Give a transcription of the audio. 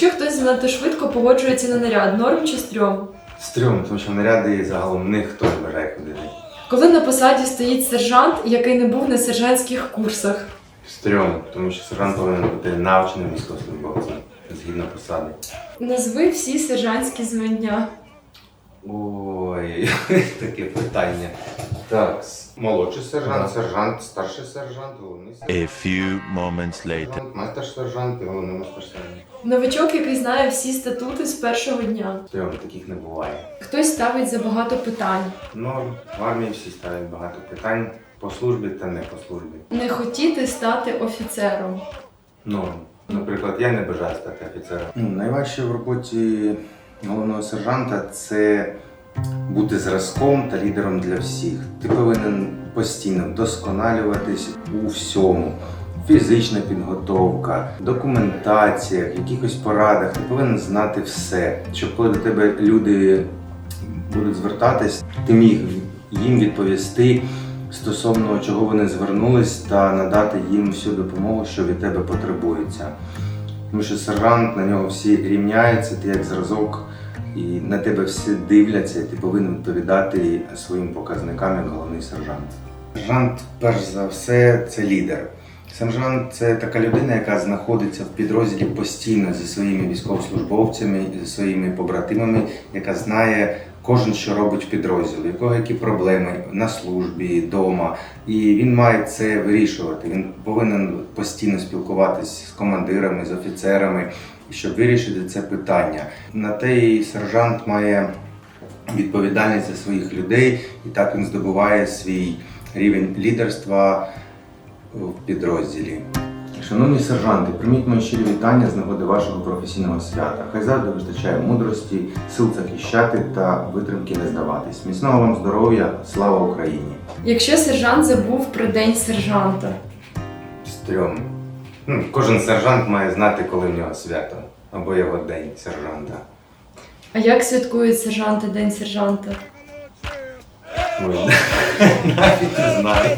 Якщо хтось занадто швидко погоджується на наряд, норм чи стрьом? Стрьом, тому що наряди загалом не бажає ходити. Коли на посаді стоїть сержант, який не був на сержантських курсах. Стрьом, тому що сержант повинен бути навченим військовослужбовцем згідно посади. Назви всі сержантські звання. Ой, таке питання. Так, молодший сержант, сержант, старший сержант, головний A сержант, few moments later. майстер сержант і головний майстер сержант. Новичок, який знає всі статути з першого дня. Стрьом, таких не буває. Хтось ставить забагато питань. Ну, в армії всі ставлять багато питань по службі та не по службі. Не хотіти стати офіцером. Ну, наприклад, я не бажаю стати офіцером. Ну, найважче в роботі головного сержанта це бути зразком та лідером для всіх. Ти повинен постійно вдосконалюватись у всьому. Фізична підготовка, документація, в якихось порадах. Ти повинен знати все, щоб коли до тебе люди будуть звертатись, ти міг їм відповісти стосовно чого вони звернулись та надати їм всю допомогу, що від тебе потребується. Тому що сержант на нього всі рівняються, ти як зразок, і на тебе всі дивляться, і ти повинен відповідати своїм показникам як головний сержант. Сержант, перш за все, це лідер. Сержант це така людина, яка знаходиться в підрозділі постійно зі своїми військовослужбовцями, зі своїми побратимами, яка знає кожен, що робить в підрозділі, якого які проблеми на службі, вдома. І він має це вирішувати. Він повинен постійно спілкуватись з командирами, з офіцерами, щоб вирішити це питання. На те і сержант має відповідальність за своїх людей, і так він здобуває свій рівень лідерства в підрозділі. Шановні сержанти, прийміть мої щирі вітання з нагоди вашого професійного свята. Хай завжди вистачає мудрості, сил захищати та витримки не здаватись. Міцного вам здоров'я, слава Україні! Якщо сержант забув про день сержанта. Стрьом. Ну, кожен сержант має знати, коли в нього свято або його день сержанта. А як святкують сержанти День сержанта? Ой, навіть не знаю.